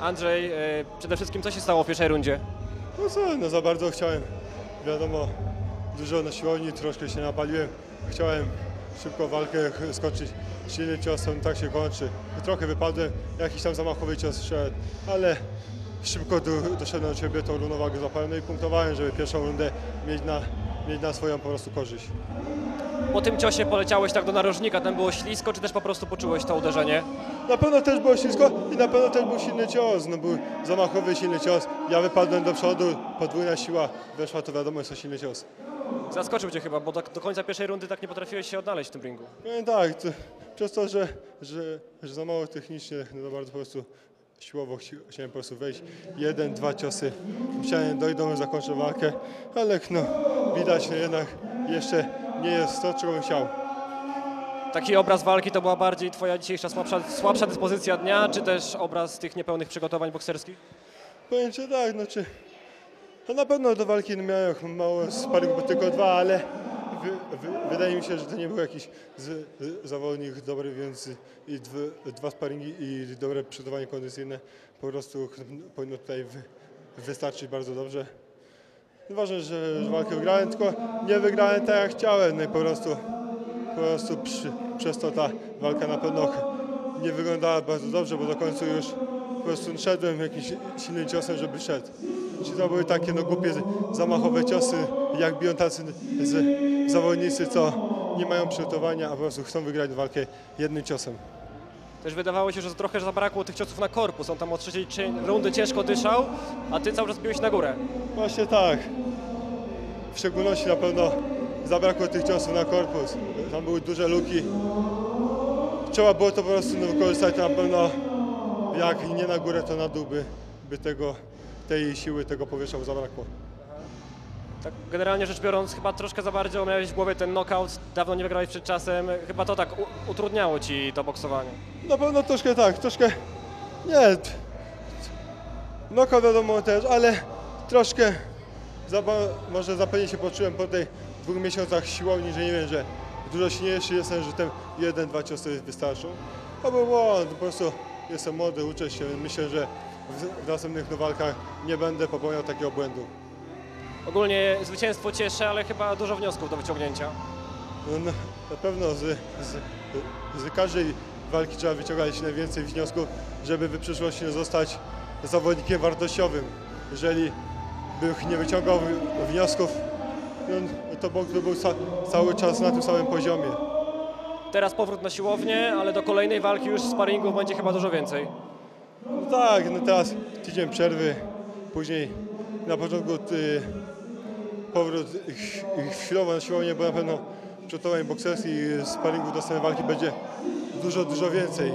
Andrzej, e, przede wszystkim co się stało w pierwszej rundzie? No co, no za bardzo chciałem, wiadomo, dużo na siłowni, troszkę się napaliłem. Chciałem szybko walkę skończyć silnym ciosem, tak się kończy. Trochę wypadłem, jakiś tam zamachowy cios szedł, ale szybko do, doszedłem do siebie, tą równowagę złapałem no i punktowałem, żeby pierwszą rundę mieć na, mieć na swoją po prostu korzyść. Po tym ciosie poleciałeś tak do narożnika, tam było ślisko, czy też po prostu poczułeś to uderzenie? Na pewno też było ślisko i na pewno też był silny cios, no był zamachowy silny cios. Ja wypadłem do przodu, podwójna siła weszła, to wiadomo jest to silny cios. Zaskoczył cię chyba, bo tak do końca pierwszej rundy tak nie potrafiłeś się odnaleźć w tym ringu. No tak, to, przez to, że, że, że za mało technicznie, no to bardzo po prostu siłowo chci- chciałem po prostu wejść. Jeden, dwa ciosy. Musiałem dojdą, zakończę walkę, ale no, widać no jednak jeszcze nie jest to, czego bym chciał. Taki obraz walki to była bardziej twoja dzisiejsza słabsza, słabsza dyspozycja dnia, czy też obraz tych niepełnych przygotowań bokserskich? Powiem Ci tak, znaczy, no na pewno do walki miałem mało sparingu, bo tylko dwa, ale wy, wy, wydaje mi się, że to nie był jakiś z, z, zawodnik dobry, więc i dwy, dwa sparingi i dobre przygotowanie kondycyjne po prostu powinno tutaj wy, wystarczyć bardzo dobrze. Że, że walkę wygrałem, tylko nie wygrałem tak jak chciałem, no i po prostu, po prostu przy, przez to ta walka na pewno nie wyglądała bardzo dobrze, bo do końca już po prostu szedłem jakimś silnym ciosem, żeby szedł. Czy to były takie no głupie zamachowe ciosy, jak biją tacy z, zawodnicy, co nie mają przygotowania, a po prostu chcą wygrać walkę jednym ciosem. Też wydawało się, że trochę zabrakło tych ciosów na korpus. On tam od trzeciej cie- rundy ciężko dyszał, a ty cały czas biłeś na górę. Właśnie tak. W szczególności na pewno zabrakło tych ciosów na korpus. Tam były duże luki. Trzeba było to po prostu no, wykorzystać na pewno. Jak nie na górę, to na dół by, by tego, tej siły, tego powietrza zabrakło. Tak generalnie rzecz biorąc, chyba troszkę za bardzo miałeś w głowie ten knockout, dawno nie wygrałeś przed czasem. Chyba to tak utrudniało ci to boksowanie. Na pewno troszkę tak, troszkę. Nie. Knockout wiadomo też, ale troszkę. Zaba- może zapewnie się poczułem po tej dwóch miesiącach siłowni, że nie wiem, że dużo silniejszy jestem, że ten jeden, dwa ciosy wystarczą. To był błąd, po prostu jestem młody, uczę się, myślę, że w, w następnych walkach nie będę popełniał takiego błędu. Ogólnie zwycięstwo cieszy, ale chyba dużo wniosków do wyciągnięcia. No, na, na pewno z, z, z każdej walki trzeba wyciągać najwięcej wniosków, żeby w przyszłości zostać zawodnikiem wartościowym. Jeżeli bych nie wyciągał wniosków, no, to boks by był ca, cały czas na tym samym poziomie. Teraz powrót na siłownię, ale do kolejnej walki już sparingów będzie chyba dużo więcej. No tak, no teraz tydzień przerwy, później na początku powrót ch- chwilowo na siłownię, bo na pewno przygotowań bokserskich i sparingów do samej walki będzie dużo, dużo więcej.